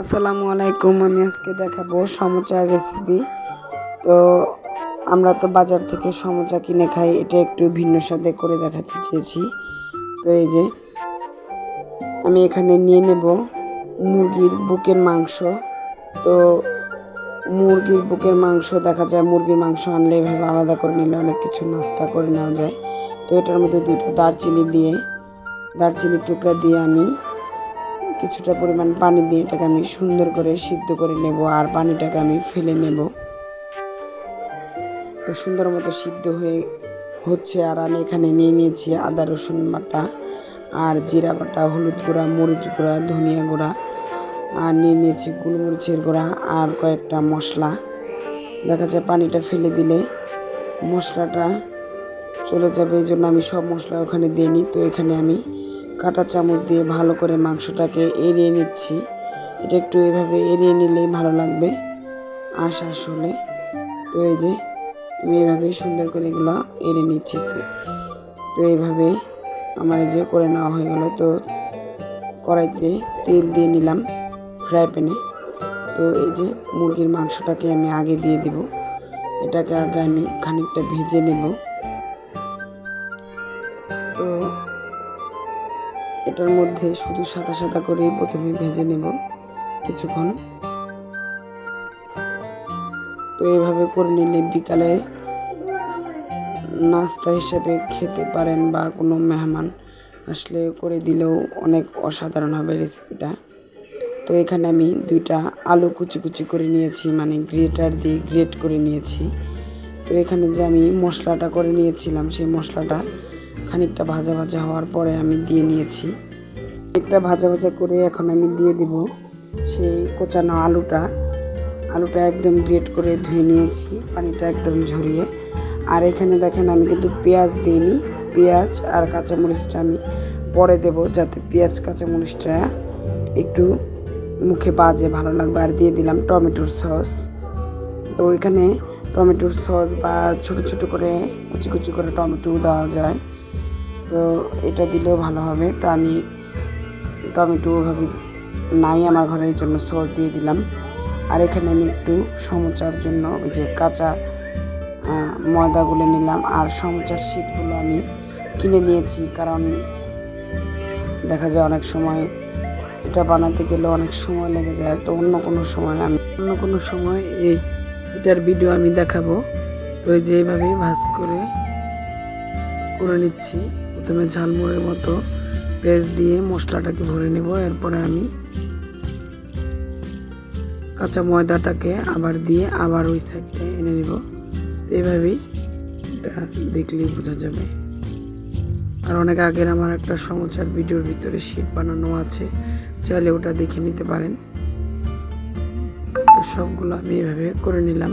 আসসালামু আলাইকুম, আমি আজকে দেখাবো সমোচার রেসিপি তো আমরা তো বাজার থেকে সমোচা কিনে খাই, এটা একটু ভিন্ন স্বাদে করে দেখাতে চেয়েছি। তো এই যে, আমি এখানে নিয়ে নেব মুরগির বুকের মাংস। তো মুরগির বুকের মাংস দেখা যায়, মুরগির মাংস আনলে এভাবে আলাদা করে নিলে অনেক কিছু নাস্তা করে নেওয়া যায়। তো এটার মধ্যে দুটো দারচিনি দিয়ে, দারচিনির টুকরা দিয়ে আমি কিছুটা পরিমাণ পানি দিয়ে এটাকে আমি সুন্দর করে সিদ্ধ করে নেব আর পানিটাকে আমি ফেলে নেব। তো সুন্দর মতো সিদ্ধ হয়ে হচ্ছে আর আমি এখানে নিয়ে নিয়েছি আদা, রসুন বাটা আর জিরা বাটা, হলুদ গুঁড়া, মরিচ গুঁড়া, ধনিয়া গুঁড়া আর নিয়ে নিয়েছি গোলমরিচের গুঁড়া আর কয়েকটা মশলা। দেখা যায় পানিটা ফেলে দিলে মশলাটা চলে যাবে, এই জন্য আমি সব মশলা ওখানে দিয়ে নিই। তো এখানে আমি কাঁটা চামচ দিয়ে ভালো করে মাংসটাকে এড়িয়ে নিচ্ছি। এটা একটু এভাবে এড়িয়ে নিলেই ভালো লাগবে। আশ আসলে। তো এই যে, আমি এভাবে সুন্দর করে এগুলো এড়ে নিচ্ছি তো এইভাবে আমার যে করে নেওয়া হয়ে গেল। তো কড়াইতে তেল দিয়ে নিলাম ফ্রাই প্যানে। তো এই যে মুরগির মাংসটাকে আমি আগে দিয়ে দেব। এটাকে আগে আমি খানিকটা ভেজে নেব। এটার মধ্যে শুধু সাদা সাদা করেই প্রথমে ভেজে নেব কিছুক্ষণ। তো এইভাবে করে নিলে বিকালে নাস্তা হিসেবে খেতে পারেন বা কোনো মেহমান আসলে করে দিলেও অনেক অসাধারণ হবে রেসিপিটা। তো এখানে আমি দুইটা আলু কুচি কুচি করে নিয়েছি মানে গ্রেটার দিয়ে গ্রেট করে নিয়েছি। তো এখানে যে আমি মশলাটা করে নিয়েছিলাম, সেই মশলাটা খানিকটা ভাজা ভাজা হওয়ার পরে আমি দিয়ে নিয়েছি। একটা ভাজা ভাজা করে এখন আমি দিয়ে দিব সেই কোচানো আলুটা। আলুটা একদম গ্রেট করে ধুয়ে নিয়েছি, পানিটা একদম ঝরিয়ে। আর এখানে দেখেন আমি কিন্তু পেঁয়াজ দিইনি। পেঁয়াজ আর কাঁচামরিচটা আমি পরে দেব যাতে পেঁয়াজ, কাঁচামরিচটা একটু মুখে বাজে, ভালো লাগবে। আর দিয়ে দিলাম টমেটোর সস। তো এখানে টমেটোর সস বা ছোট ছোট করে কুচি কুচি করে টমেটো দেওয়া যায়। তো এটা দিলেও ভালো হবে। তো আমি টমেটো ওভাবে নাই আমার ঘরে এই জন্য সস দিয়ে দিলাম। আর এখানে আমি একটু সমোচার জন্য যে কাঁচা ময়দাগুলো নিলাম। আর সমোচার শীটগুলো আমি কিনে নিয়েছি কারণ দেখা যায় অনেক সময় এটা বানাতে গেলে অনেক সময় লেগে যায়। তো অন্য কোনো সময় আমি, অন্য কোনো সময় এই এটার ভিডিও আমি দেখাবো। তো এই যে ভাজ করে করে নিচ্ছি। প্রথমে ঝালমুড়ের মতো পেঁয়াজ দিয়ে মশলাটাকে ভরে নেব, এরপরে আমি কাঁচা ময়দাটাকে আবার দিয়ে আবার ওই সাইডটা এনে নেব। তো এইভাবেই এটা দেখলেই বোঝা যাবে। আর অনেক আগের আমার একটা সমচার ভিডিওর ভিতরে শীট বানানো আছে, চাইলে ওটা দেখে নিতে পারেন। তো সবগুলো আমি এভাবে করে নিলাম।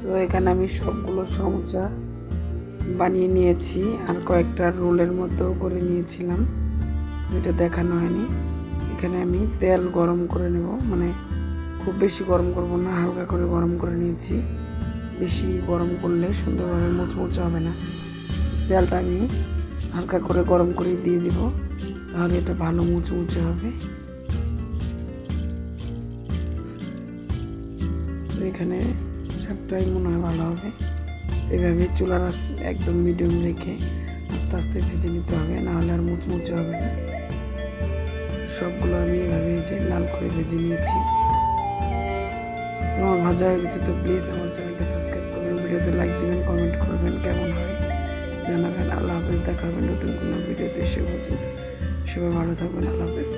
তো এখানে আমি সবগুলো সমচা বানিয়ে নিয়েছি আর কয়েকটা রোলের মতো করে নিয়েছিলাম। এটা দেখানো হয়নি। এখানে আমি তেল গরম করে নেব। মানে খুব বেশি গরম করব না, হালকা করে গরম করে নিয়েছি। বেশি গরম করলে সুন্দরভাবে মুচমুচে হবে না। তেলটা আমি হালকা করে গরম করে দিয়ে দিব, তাহলে এটা ভালো মুচমুচে হবে। এখানে চারটাই মনে হয় ভালো হবে। এভাবে চুলার একদম মিডিয়াম রেখে আস্তে আস্তে ভেজে নিতে হবে নাহলে আর মুচমুচে হবে না। সবগুলো আমি এভাবে যে লাল করে ভেজে নিয়েছি। তোমার ভাজা হয়ে গেছে তো প্লিজ আমার চ্যানেলকে সাবস্ক্রাইব করবেন, ভিডিওতে লাইক দেবেন কমেন্ট করবেন কেমন হয় জানাবেন। আল্লাহ হাফেজ, দেখা হবে নতুন কোনো ভিডিওতে, সে পর্যন্ত সবাই ভালো থাকবেন, আল্লাহ হাফেজ।